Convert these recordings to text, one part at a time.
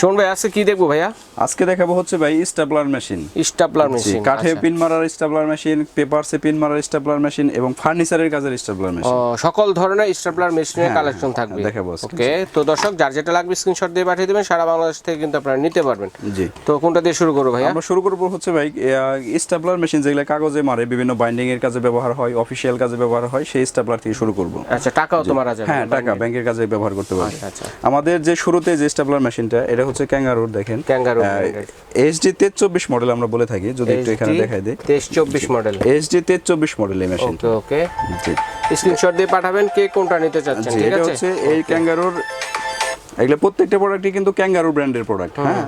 শোন ভাই আজকে কি দেখব ভাইয়া? আজকে দেখাবো হচ্ছে ভাই স্টাপলার মেশিন। স্টাপলার মেশিন কাঠে পিন মারার স্টাপলার মেশিন পেপারসে পিন মারার স্টাপলার মেশিন এবং ফার্নিচারের কাজের স্টাপলার মেশিন। সকল ধরনের স্টাপলার মেশিনের হ্যাঁ, কালেকশন হ্যাঁ, থাকবে। দেখাবো ওকে তো দর্শক যার যেটা লাগবে স্ক্রিনশট দিয়ে পাঠিয়ে দেবেন সারা বাংলাদেশ থেকে কিন্তু আপনারা নিতে পারবেন। জি। তো কোনটা দিয়ে শুরু করব ভাইয়া? আমরা শুরু করব হচ্ছে ভাই স্টাপলার মেশিন যেগুলো কাগজে মারে বিভিন্ন বাইন্ডিং এর কাজে ব্যবহার হয় অফিসিয়াল কাজে ব্যবহার হয় সেই স্টাপলার থেকে শুরু করব। আচ্ছা টাকাও তো মারা যাবে হ্যাঁ টাকা ব্যাংকের কাজে ব্যবহার করতে পারবে। আচ্ছা, আচ্ছা। আমাদের যে শুরুতে যে স্টাপলার মেশিনটা এটা হচ্ছে ক্যাঙ্গারুর দেখেন। ক্যাঙ্গারু এইচডি তেইশ চব্বিশ মডেল আমরা বলে থাকি যদি একটু এখানে দেখাই দিই। তেজ চব্বিশ মডেল এইচডি তেজ চব্বিশ মডেল এই মেশিন ওকে স্ক্রিনশট দিয়ে পাঠাবেন কে কোনটা নিতে চাচ্ছেন ঠিক এটা আছে? হচ্ছে এই ক্যাঙ্গারুর এগুলো প্রত্যেকটা প্রোডাক্টই কিন্তু ক্যাঙ্গারু ব্র্যান্ডের প্রোডাক্ট হ্যাঁ?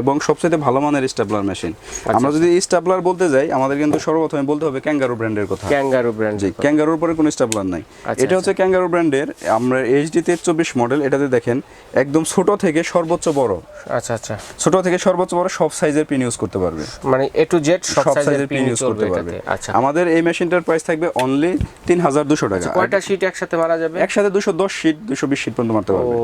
এবং সবচেয়ে ভালো মানের স্টাপলার মেশিন আচ্ছা, আমরা যদি স্টাপলার বলতে যাই আমাদের কিন্তু সর্বপ্রথমে বলতে হবে ক্যাঙ্গারু ব্র্যান্ডের কথা। ক্যাঙ্গারু ব্র্যান্ড জি ক্যাঙ্গারুর পরে কোনো স্টাপলার নাই। আচ্ছা, এটা হচ্ছে ক্যাঙ্গারু ব্র্যান্ডের আমরা এইচডি চব্বিশ মডেল এটাতে দেখেন একদম ছোট থেকে সর্বোচ্চ বড়। আচ্ছা আচ্ছা। ছোট থেকে সর্বোচ্চ বড় সব সাইজের পিন ইউজ করতে পারবে। মানে এ টু জেড সব সাইজের পিন ইউজ করতে পারবে। আচ্ছা। আমাদের এই মেশিনটার প্রাইস থাকবে অনলি তিন হাজার দুশো টাকা। আর কয়টা শীট একসাথে মারা যাবে? একসাথে দুশো দশ শিট দুশো বিশ শিট পর্যন্ত মারতে পারবে।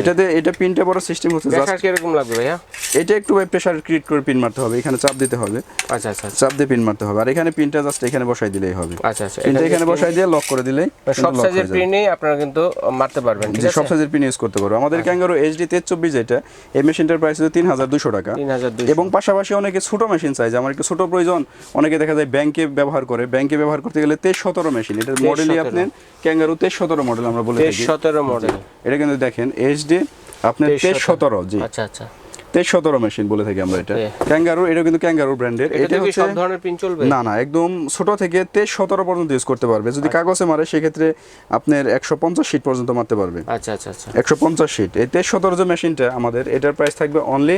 এটাতে এটা পিনটা বড় সিস্টেম হচ্ছে just দেখার কীরকম লাগবে ভাইয়া? এটা একটু ভাই প্রেসার ক্রিয়েট করে পিন মারতে হবে এখানে চাপ দিতে হবে। আচ্ছা আচ্ছা আচ্ছা। চাপ দিয়ে পিন মারতে হবে। আর এখানে পিনটা জাস্ট এখানে বসাই দিলেই হবে। আচ্ছা আচ্ছা। পিনটা এটা এখানে বসাই দিয়ে লক করে দিলেই মানে সব সাইজের পিনই আপনারা কিন্তু মারতে পারবেন ঠিক আছে? সব সাইজের পিন ইউজ করতে পারব। আমাদের ক্যাঙ্গারো এইচডি তেইশ চব্বিশ যেটা এই মেশিনটার প্রাইস হাজার দুশো টাকা। তিন হাজার এবং পাশাপাশি অনেকে ছোট মেশিন চাই যে আমার একটু ছোট প্রয়োজন অনেকে দেখা যায় ব্যাংকে ব্যবহার করে। ব্যাংকে ব্যবহার করতে গেলে তেইশ সতেরো মেশিন এটার মডেলই 23 আপনার ক্যাঙ্গারু তেইশ সতেরো মডেল আমরা বলে থাকি। সতেরো মডেল এটা কিন্তু দেখেন এইচডি আপনার 23 তেইশ সতেরো জি। আচ্ছা আচ্ছা। সতেরো মেশিন বলে থাকি আমরা এটা। ক্যাঙ্গারু এটা কিন্তু ক্যাঙ্গারু ব্র্যান্ডের এটা হচ্ছে সব ধরনের পিন চলবে? না না একদম ছোট থেকে তেইশ সতেরো পর্যন্ত ইউজ করতে পারবে। যদি কাগজে মারে সেক্ষেত্রে আপনার একশো পঞ্চাশ শীট পর্যন্ত মারতে পারবে। আচ্ছা আচ্ছা আচ্ছা। একশো পঞ্চাশ শীট এই তেইশ সতেরো যে মেশিনটা আমাদের এটার প্রাইস থাকবে অনলি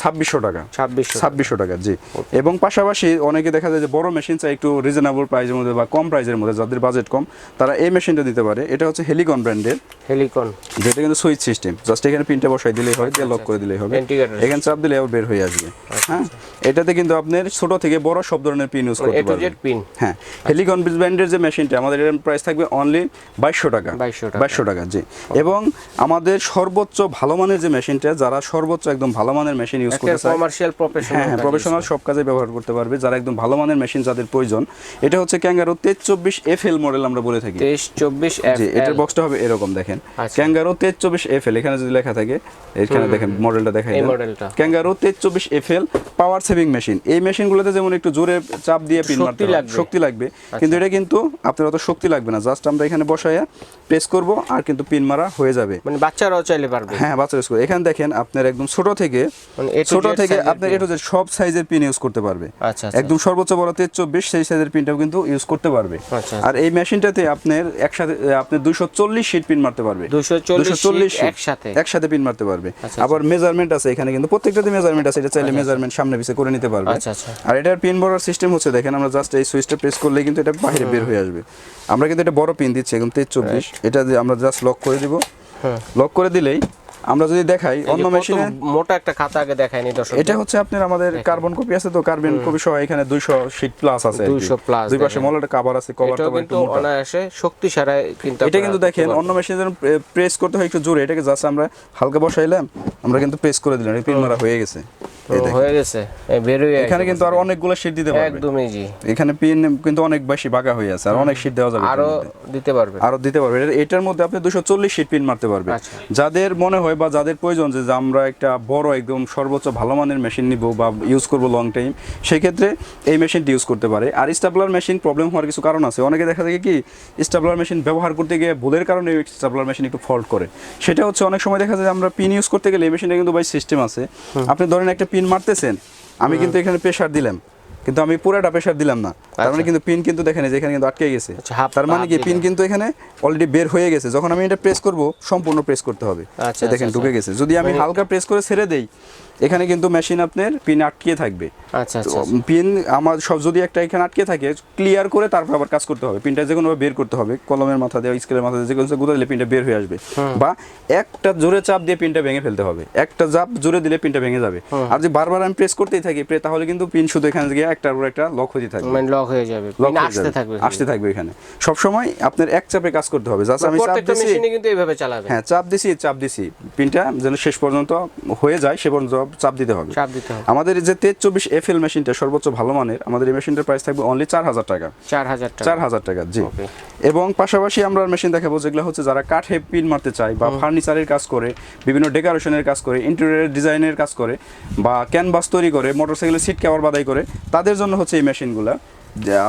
ছাব্বিশশো টাকা। ছাব্বিশশো ছাব্বিশশো টাকা জি। এবং পাশাপাশি অনেকে দেখা যায় যে বড় মেশিন চাই একটু রিজনেবল প্রাইসের মধ্যে বা কম প্রাইসের মধ্যে যাদের বাজেট কম তারা এই মেশিনটা দিতে পারে। এটা হচ্ছে হেলিকন ব্র্যান্ডের হেলিকন যেটা কিন্তু সুইচ সিস্টেম জাস্ট এখানে পিনটা বসাই দিলেই হয় দিয়ে লক করে দিলেই হবে। এখানে চাপ দিলে আবার বের হয়ে আসবে। হ্যাঁ? এটাতে কিন্তু আপনার ছোট থেকে বড় সব ধরনের পিন ইউজ করতে পারবেন। পিন হ্যাঁ। হেলিকন ব্র্যান্ডের যে মেশিনটা আমাদের এর প্রাইস থাকবে অনলি বাইশশো টাকা। 2200 বাইশশো টাকা জি। এবং আমাদের সর্বোচ্চ ভালো মানের যে মেশিনটা যারা সর্বোচ্চ একদম ভালো মানের মেশিন ইউজ করতে চায়। কমার্শিয়াল প্রফেশনাল হ্যাঁ হ্যাঁ প্রফেশনাল সব কাজে ব্যবহার করতে পারবে যারা একদম ভালো মানের মেশিন যাদের প্রয়োজন। এটা হচ্ছে ক্যাঙ্গারো তেইশ চব্বিশ এফ এল মডেল আমরা বলে থাকি। তেইশ চব্বিশ জি এটার বক্সটা হবে এরকম দেখেন। আচ্ছা। ক্যাঙ্গারো তেইশ চব্বিশ এফ এল এখানে যদি লেখা থাকে এখানে দেখেন মডেলটা দেখাই এই মডেলটা। ক্যাঙ্গারো তেইশ চব্বিশ F L power saving machine এই মেশিনগুলোতে যেমন একটু জোরে চাপ দিয়ে পিন মারতে শক্তি লাগবে। কিন্তু এটা কিন্তু আপনার অত শক্তি লাগবে না জাস্ট আমরা এখানে বসাইয়া প্রেস করব আর কিন্তু পিন মারা হয়ে যাবে। মানে বাচ্চারাও চাইলে পারবে। হ্যাঁ বাচ্চা ইউজ করে এখানে দেখেন আপনার একদম ছোট থেকে ছোট থেকে pin। এটু সব সাইজের পিন ইউজ করতে পারবে। আচ্ছা আচ্ছা। একদম সর্বোচ্চ বড় তেজ চব্বিশ সেই সাইজের পিনটাও কিন্তু ইউজ করতে পারবে। আচ্ছা। আর এই মেশিনটাতে আপনার একসাথে আপনি দুশো চল্লিশ শিট পিন মারতে পারবে। 240 240 sheet sheet একসাথে? একসাথে পিন মারতে পারবে। আচ্ছা, আবার মেজারমেন্ট আছে এখানে কিন্তু প্রত্যেকটাতে মেজারমেন্ট আছে এটা চাইলে মেজারমেন্ট সামনে পিছে করে নিতে পারবে। আচ্ছা, আচ্ছা। আর এটার পিন বড়ার সিস্টেম হচ্ছে দেখেন আমরা জাস্ট এই সুইচটা প্রেস করলে কিন্তু এটা বাইরে বের হয়ে আসবে। আমরা কিন্তু এটা বড় পিন দিচ্ছি একদম তেজ চব্বিশ। এটা আমরা জাস্ট লক করে দিব। লক করে দিলেই আমরা যদি দেখাই অন্য মেশিনে মোটা একটা খাতা আগে দেখায়নি দর্শক এটা হচ্ছে আপনার আমাদের কার্বন কপি আছে তো কার্বন কপি সহ এখানে 200 শীট প্লাস আছে আর কি। 200 প্লাস দুই পাশে মলটা কভার আছে কভার তো একটু মোটা একটু মোটা। অনায়াসে শক্তি সারায় কিন্তু এটা কিন্তু দেখেন অন্য মেশিনে যখন প্রেস করতে হয় একটু জোরে এটাকে জাস্ট আমরা হালকা বসাইলাম আমরা কিন্তু প্রেস করে দিলাম পিন মারা হয়ে গেছে। এই। হয়ে গেছে বেরোয় এখানে কিন্তু আর অনেকগুলো শীট দিতে পারবে। একদমই জি। এখানে পিন কিন্তু অনেক বেশি বাঁকা হয়ে আছে আর অনেক শীট দেওয়া যাবে আরও দিতে পারবে। আরও দিতে পারবে। এটার মধ্যে আপনি দুশো চল্লিশ পিন মারতে পারবে। আচ্ছা। যাদের মনে হয় বা যাদের প্রয়োজন যে আমরা একটা বড় একদম সর্বোচ্চ ভালো মানের মেশিন নিব বা ইউজ করব লং টাইম সেই ক্ষেত্রে এই মেশিনটি ইউজ করতে পারে। আর স্টাবলার মেশিন প্রবলেম হওয়ার কিছু কারণ আছে। অনেকে দেখা যায় কি স্টাবলার মেশিন ব্যবহার করতে গিয়ে ভুলের কারণে স্টাবলার মেশিন একটু ফল্ট করে। সেটা হচ্ছে অনেক সময় দেখা যায় যে আমরা পিন ইউজ করতে গেলে এই মেশিনে কিন্তু বাই সিস্টেম আছে। আপনি ধরেন একটা পিন মারতেছেন আমি কিন্তু এখানে প্রেশার দিলাম। কিন্তু আমি পুরোটা প্রেশার দিলাম না। তার মানে কিন্তু পিন কিন্তু দেখেন যে এখানে কিন্তু আটকে গেছে। আচ্ছা, তার মানে কি পিন কিন্তু এখানে অলরেডি বের হয়ে গেছে। যখন আমি এটা প্রেস করব সম্পূর্ণ প্রেস করতে হবে। আচ্ছা, দেখেন আচ্ছা, ঢুকে গেছে। যদি আমি হালকা প্রেস করে ছেড়ে দেই এখানে কিন্তু মেশিন আপনার পিন আটকিয়ে থাকবে। আচ্ছা আচ্ছা পিন আমার সব যদি একটা এখানে আটকে থাকে ক্লিয়ার করে তারপর আবার কাজ করতে হবে। পিনটা যে কোনোভাবে বের করতে হবে কলমের মাথা দিয়ে স্কেলের মাথা দিয়ে যে কোনো গুঁতো দিলে পিনটা বের হয়ে আসবে। বা একটা জোরে চাপ দিয়ে পিনটা ভেঙে ফেলতে হবে। একটা চাপ জোরে দিলে পিনটা ভেঙে যাবে। আর যদি বারবার আমি প্রেস করতেই থাকি প্রে- তাহলে কিন্তু পিন শুধু এখানে গিয়ে একটার উপর একটা লক হয়ে থাকবে। মানে লক হয়ে যাবে। লক পিন আসতে থাকবে আসতে থাকবে এখানে। সবসময় আপনার এক চাপে কাজ করতে হবে। জাস্ট আমি চাপ দিছি। মেশিনে কিন্তু এইভাবে চালাবে। হ্যাঁ চাপ দিছি চাপ দিছি। পিনটা যেন শেষ পর্যন্ত হয়ে যায় সে পর্যন্ত চাপ দিতে হবে। চাপ দিতে হবে। আমাদের যে তেজ চব্বিশ এফ এল মেশিনটা সর্বোচ্চ ভালো মানের আমাদের এই মেশিনটার প্রাইস থাকবে অনলি চার হাজার টাকা। চার হাজার টাকা। চার হাজার টাকা জি. এবং পাশাপাশি আমরা মেশিন দেখাবো যেগুলো হচ্ছে যারা কাঠে পিন মারতে চায় বা ফার্নিচারের কাজ করে বিভিন্ন ডেকোরেশনের কাজ করে ইন্টেরিয়র ডিজাইনের কাজ করে বা ক্যানভাস তৈরি করে মোটরসাইকেলের সিট কভার বাদাই করে তাদের জন্য হচ্ছে এই মেশিনগুলো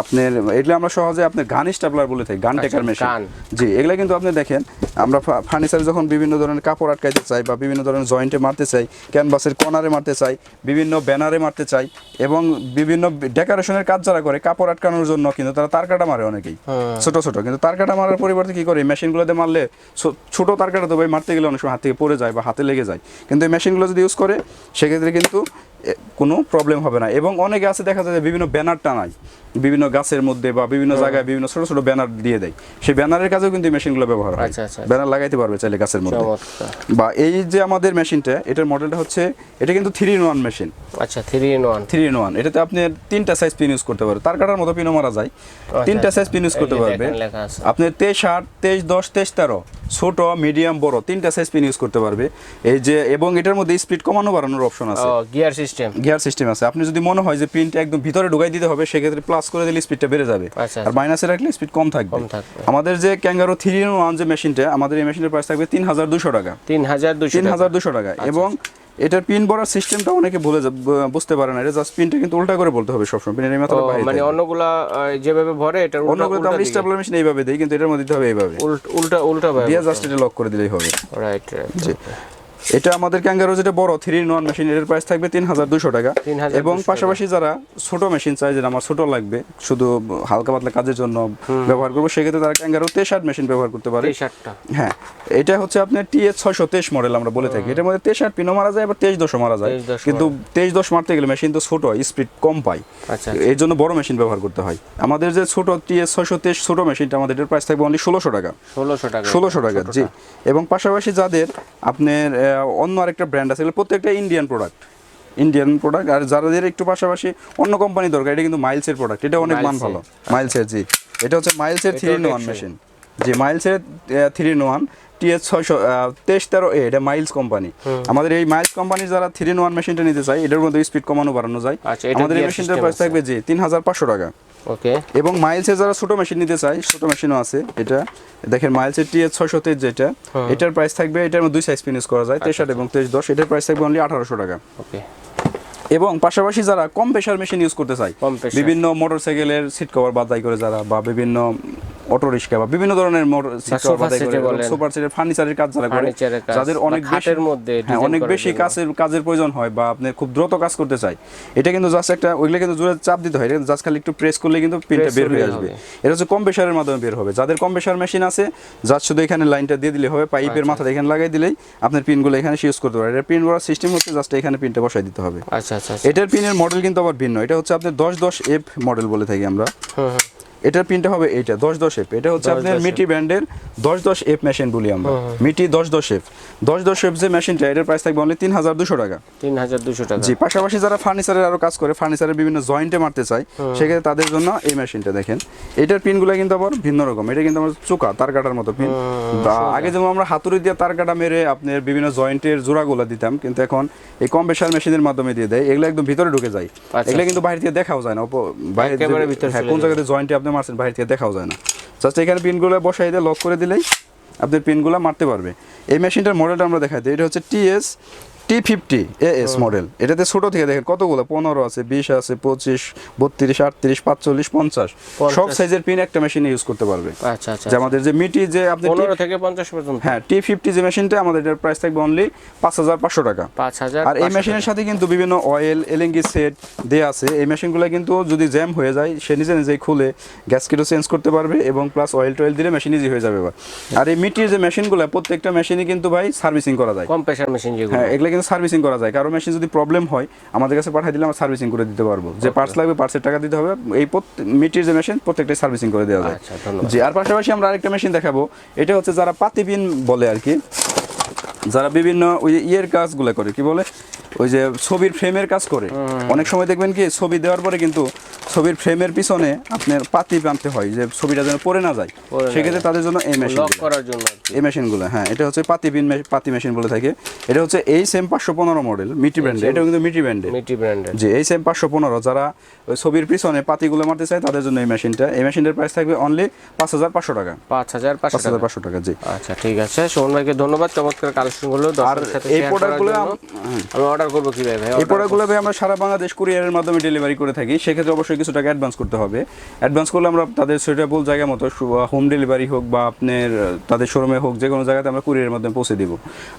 আপনার এগুলো আমরা সহজে আপনার গান স্টাপলার বলে থাকি গান টেকার মেশিন। জি এগুলো কিন্তু আপনি দেখেন আমরা ফার্নিচারে যখন বিভিন্ন ধরনের কাপড় আটকাইতে চাই বা বিভিন্ন ধরনের জয়েন্টে মারতে চাই ক্যানভাসের কর্নারে মারতে চাই বিভিন্ন ব্যানারে মারতে চাই এবং বিভিন্ন ডেকোরেশনের কাজ যারা করে কাপড় আটকানোর জন্য কিন্তু তারা তার কাটা মারে অনেকেই। ছোট ছোট কিন্তু তার কাটা মারার পরিবর্তে কি করে মেশিনগুলোতে মারলে ছোট তার কাটা তো ভাই মারতে গেলে অনেক সময় হাত থেকে পড়ে যায় বা হাতে লেগে যায়। কিন্তু এই মেশিনগুলো যদি ইউজ করে সেক্ষেত্রে কিন্তু কোনো প্রবলেম হবে না। এবং অনেকে আছে দেখা যায় বিভিন্ন ব্যানার টানায়। বিভিন্ন গাছের মধ্যে বা বিভিন্ন জায়গায় বিভিন্ন ছোট ছোট ব্যানার দিয়ে দেয়। সেই ব্যানারের কাজেও কিন্তু মেশিনগুলো ব্যবহার হয়। আচ্ছা, আচ্ছা, আচ্ছা। ব্যানার লাগাইতে পারবে চাইলে গাছের মধ্যে। বা এই যে আমাদের মেশিনটা এটার মডেলটা হচ্ছে এটা কিন্তু থ্রি ইন ওয়ান মেশিন আচ্ছা three in one three in one এটাতে আপনি তিনটা সাইজ পিন ইউজ করতে পারবেন। তার কাটার মতো পিনও মারা যায়। তিনটা সাইজ পিন ইউজ করতে পারবে। আপনি তেইশ আট তেইশ দশ তেইশ তেরো ছোট মিডিয়াম বড় তিনটা সাইজ পিন ইউজ করতে পারবে। এই যে এবং এটার মধ্যে স্পিড কমানো বাড়ানোর অপশন আছে। গিয়ার সিস্টেম গিয়ার সিস্টেম আছে। আপনি যদি মনে হয় যে পিনটা একদম ভিতরে ঢুকাই দিতে হবে সেক্ষেত্রে প্লাস করে দিলে স্পিডটা বেড়ে যাবে। আচ্ছা, আর মাইনাসে রাখলে স্পিড কম থাকবে। কম থাকবে। আমাদের যে ক্যাঙ্গারো থ্রি ইন ওয়ান যে মেশিনটা আমাদের এই মেশিনের প্রাইস থাকবে তিন হাজার দুশো টাকা। তিন হাজার দুশো তিন হাজার দুশো টাকা। এবং এটার পিন ভরার সিস্টেমটা অনেকে ভুলে বুঝতে পারে না। এটা জাস্ট পিনটা কিন্তু উল্টা করে বলতে হবে সবসময়। পিনের মাথাটা বাইরে মানে। অন্যগুলা যেভাবে ভরে এটা উল্টা অন্যগুলো তো আমরা উল্টা স্টাবলার মেশিন এইভাবে দেই কিন্তু এটার মধ্যে দিতে হবে এইভাবে। উল্টা উল্টা দিয়ে জাস্ট এটা লক করে দিলেই হবে। Right right ji. এটা আমাদের ক্যাঙ্গারো যেটা বড় থ্রি ইন ওয়ান মেশিন এর প্রাইস থাকবে তিন হাজার দুশো টাকা। এবং পাশাপাশি যারা ছোট মেশিন চাই যেটা আমার ছোট লাগবে শুধু হালকা পাতলা কাজের জন্য ব্যবহার করব সেক্ষেত্রে তারা ক্যাঙ্গারো তেষাট মেশিন ব্যবহার করতে পারে। হ্যাঁ এটা হচ্ছে আপনার টিএস ছয়শো তেইশ মডেল আমরা বলে থাকি। এটার মধ্যে আট পিনও মারা যায় আবার তেইশ দশও মারা যায়। কিন্তু তেইশ দশ মারতে গেলে মেশিন তো ছোট স্পিড কম পায়। আচ্ছা। এই জন্য বড় মেশিন ব্যবহার করতে হয়। আমাদের যে ছোট টিএস ছয়শো তেইশ ছোট মেশিনটা আমাদের এটার প্রাইস থাকবে অনলি ষোলোশো টাকা। ষোলোশো টাকা। ষোলোশো টাকা জি। এবং পাশাপাশি যাদের আপনার অন্য আরেকটা ব্র্যান্ড আছে এগুলো প্রত্যেকটা ইন্ডিয়ান প্রোডাক্ট ইন্ডিয়ান প্রোডাক্ট আর যাদের একটু পাশাপাশি অন্য কোম্পানি দরকার এটা কিন্তু মাইলসের প্রোডাক্ট এটা অনেক মান ভালো। মাইলসের জি। এটা হচ্ছে মাইলসের three in one machine ji মাইলসের three in one TS ছয়শো তেইশ তেরো এ এটা মাইলস কোম্পানি আমাদের এই মাইলস কোম্পানির যারা থ্রি ইন ওয়ান মেশিনটা নিতে চায় এটার মধ্যে স্পিড কমানো বাড়ানো যায়। আচ্ছা, আমাদের এই মেশিনটার প্রাইস থাকবে জি তিন হাজার পাঁচশো টাকা। ওকে। এবং মাইলসের যারা ছোট মেশিন নিতে চায় ছোট মেশিনও আছে এটা দেখেন মাইলসের টি ছয়শো তেইশ যেটা এটার প্রাইস থাকবে এটার মধ্যে দুই সাইজ ফিনিশ করা যায় তেইশ এবং তেইশ দশ এটার প্রাইস থাকবে অনলি আঠারোশো টাকা। ওকে। এবং পাশাপাশি যারা কম প্রেশার মেশিন ইউজ করতে pressure। বিভিন্ন মোটরসাইকেলের সিট কভার বাদাই করে যারা বা বিভিন্ন অটো রিক্সা বা বিভিন্ন ধরনের। সুপার সেটের ফার্নিচারের কাজ যারা করে যাদের অনেক বেশি মধ্যে হ্যাঁ অনেক বেশি কাজের কাজের প্রয়োজন হয় বা আপনি খুব দ্রুত কাজ করতে চাই। এটা কিন্তু জাস্ট একটা ওইগুলো কিন্তু জোরে চাপ দিতে হয়। জাস্ট খালি একটু প্রেস করলে কিন্তু পিনটা বের হয়ে আসবে। এটা হচ্ছে কম প্রেশারের মাধ্যমে বের হবে। যাদের কম প্রেশার মেশিন আছে জাস্ট শুধু এখানে লাইনটা দিয়ে দিলে হবে। পাইপের মাথা এখানে লাগাই দিলেই আপনার পিনগুলো এখানে ইউজ করতে পারে এটা পিন করার সিস্টেম হচ্ছে জাস্ট এখানে পিনটা বসাই দিতে হবে। আচ্ছা আচ্ছা আচ্ছা। এটার পিনের মডেল কিন্তু আবার ভিন্ন। এটা হচ্ছে আপনার দশ দশ এফ মডেল বলে থাকি আমরা। হুম। এটার পিনটা হবে এইটা দশ দশ এফ এটা হচ্ছে 10 আপনার মিটি ব্র্যান্ডের দশ দশ এফ মেশিন বলি আমরা। মিটি দশ দশ এফ দশ দশ এফ যে মেশিনটা এটার প্রাইস থাকবে অনলি তিন হাজার দুশো টাকা। তিন হাজার দুশো টাকা। জি পাশাপাশি যারা ফার্নিচারের আরও কাজ করে ফার্নিচারের বিভিন্ন জয়েন্টে মারতে চায় সেক্ষেত্রে তাদের জন্য এই মেশিনটা দেখেন। এটার পিনগুলো কিন্তু আবার ভিন্ন রকম। এটা কিন্তু আমার চোকা তার কাটার মতো পিন আগে যেমন আমরা হাতুড়ি দিয়ে তার কাটা মেরে আপনার বিভিন্ন জয়েন্টের জোড়াগুলো দিতাম কিন্তু এখন এই কম প্রেশার মেশিনের মাধ্যমে দিয়ে দেয় এগুলো একদম ভিতরে ঢুকে যায়। আচ্ছা। এগুলো কিন্তু বাইরে থেকে দেখাও যায় না। বাইরে ভিতরে হ্যাঁ কোন। জায়গাতে জয়েন্টে আপনি মারছেন বাইরে থেকে দেখাও যায় না। জাস্ট এখানে পিনগুলো বসাই দিয়ে লক করে দিলেই আপনি পিনগুলো মারতে পারবে। এই মেশিনটার মডেলটা আমরা দেখাই দিই। এটা হচ্ছে TS T fifty AS model এটাতে ছোট থেকে দেখেন কতগুলো? পনেরো আছে বিশ আছে পঁচিশ বত্রিশ আটত্রিশ পাঁচচল্লিশ পঞ্চাশ। সব সাইজের পিন একটা মেশিনে ইউজ করতে পারবে। আচ্ছা আচ্ছা যে আমাদের যে মিটি যে আপনি পনেরো থেকে পঞ্চাশ পর্যন্ত। হ্যাঁ টি ফিফটি যে মেশিনটা আমাদের এটার প্রাইস থাকবে অনলি পাঁচ হাজার পাঁচশো টাকা। পাঁচ হাজার আর এই মেশিনের সাথে কিন্তু বিভিন্ন অয়েল এলএনজি সেট দেয়া আছে। এই মেশিনগুলো কিন্তু যদি জ্যাম হয়ে যায় সে নিজে নিজেই খুলে গ্যাসকেটও চেঞ্জ করতে পারবে এবং প্লাস অয়েল টয়েল দিলে মেশিন ইজি হয়ে যাবে আর এই মিটির যে মেশিনগুলো প্রত্যেকটা মেশিনই কিন্তু ভাই সার্ভিসিং করা যায়। টাকা। কম প্রেশার মেশিন যেগুলো। হ্যাঁ এগুলো কিন্তু সার্ভিসিং করা যায়। কারও মেশিন যদি প্রবলেম হয় আমাদের কাছে পাঠিয়ে দিলে আমরা সার্ভিসিং করে দিতে পারব। যে পার্টস লাগবে পার্টসের টাকা দিতে হবে। এই মিটির যে মেশিন প্রত্যেকটাই সার্ভিসিং করে দেওয়া যায়। আচ্ছা জি আর পাশাপাশি আমরা আরেকটা মেশিন দেখাবো। এটা হচ্ছে যারা পাতিবিন বলে আর কি যারা বিভিন্ন ওই ইয়ের কাজগুলো করে কি বলে? ওই যে ছবির ফ্রেমের কাজ করে। অনেক সময় দেখবেন কি ছবি দেওয়ার পরে কিন্তু ছবির ফ্রেমের পিছনে আপনার পাতি বানতে হয় যে ছবিটা যেন পড়ে না যায়। সেক্ষেত্রে তাদের জন্য এই মেশিন লক করার জন্য এই মেশিনগুলো হ্যাঁ এটা হচ্ছে পাতি বিন পাতি মেশিন বলে থাকে। এটা হচ্ছে এই সেম পাঁচশো পনেরো মডেল মিটি ব্র্যান্ডের এটাও কিন্তু মিটি ব্র্যান্ডের মিটি ব্র্যান্ডের যে এই সেম পাঁচশো পনেরো যারা ওই ছবির পিছনে পাতিগুলো মারতে চায় তাদের জন্য এই মেশিনটা এই মেশিনের প্রাইস থাকবে অনলি পাঁচ হাজার পাঁচশো টাকা। পাঁচ হাজার পাঁচ হাজার টাকা। পাঁচশো টাকা জি। আচ্ছা ঠিক আছে। সোহন ভাইকে ধন্যবাদ। চমৎকার কালেকশনগুলো আর এই প্রোডাক্টগুলো জন্য। আমি অর্ডার করব কি ভাই? ভাই এই প্রোডাক্টগুলো ভাই আমরা সারা বাংলাদেশ কুরিয়ারের মাধ্যমে ডেলিভারি করে থাকি। সেক্ষেত্রে অবশ্যই কিছু টাকা অ্যাডভান্স করতে হবে। অ্যাডভান্স করলে আমরা তাদের সুইটেবল জায়গা মতো হোম ডেলিভারি হোক বা আপনার তাদের শোরুমে হোক যে কোনো জায়গাতে আমরা কুরিয়ারের মাধ্যমে পৌঁছে দিব।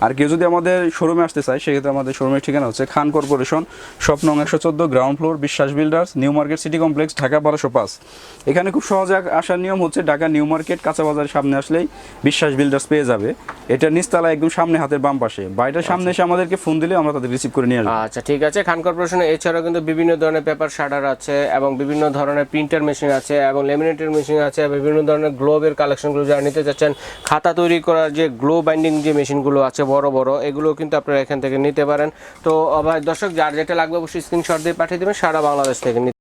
আর কেউ যদি আমাদের শোরুমে আসতে চায় সেক্ষেত্রে আমাদের শোরুমের ঠিকানা হচ্ছে খান কর্পোরেশন স্বপ্ন একশো চোদ্দ ground floor Biswas builders new market city complex Dhaka বারোশো পাঁচ। এখানে খুব সহজে আসার নিয়ম হচ্ছে ঢাকা নিউ মার্কেট কাঁচা বাজারের সামনে আসলেই বিশ্বাস বিল্ডার্স পেয়ে যাবে। এটা নিচতলা একদম সামনে হাতের বাম পাশে। বাড়িটার সামনে এসে আমাদেরকে ফোন দিলে আমরা তাদের রিসিভ করে নিয়ে আসব। আচ্ছা ঠিক আছে। খান কর্পোরেশনে এছাড়াও কিন্তু বিভিন্ন ধরনের পেপার শাটার আছে এবং বিভিন্ন ধরনের প্রিন্টার মেশিন আছে এবং লেমিনেটের মেশিন আছে বিভিন্ন ধরনের গ্লোবের কালেকশনগুলো যারা নিতে চাচ্ছেন, খাতা তৈরি করার যে গ্লো বাইন্ডিং যে মেশিনগুলো আছে বড় বড়, এগুলো কিন্তু আপনারা এখান থেকে নিতে পারেন। তো আবার দর্শক, যার যেটা লাগবে অবশ্যই স্ক্রিনশট দিয়ে পাঠিয়ে দেবেন, সারা বাংলাদেশ থেকে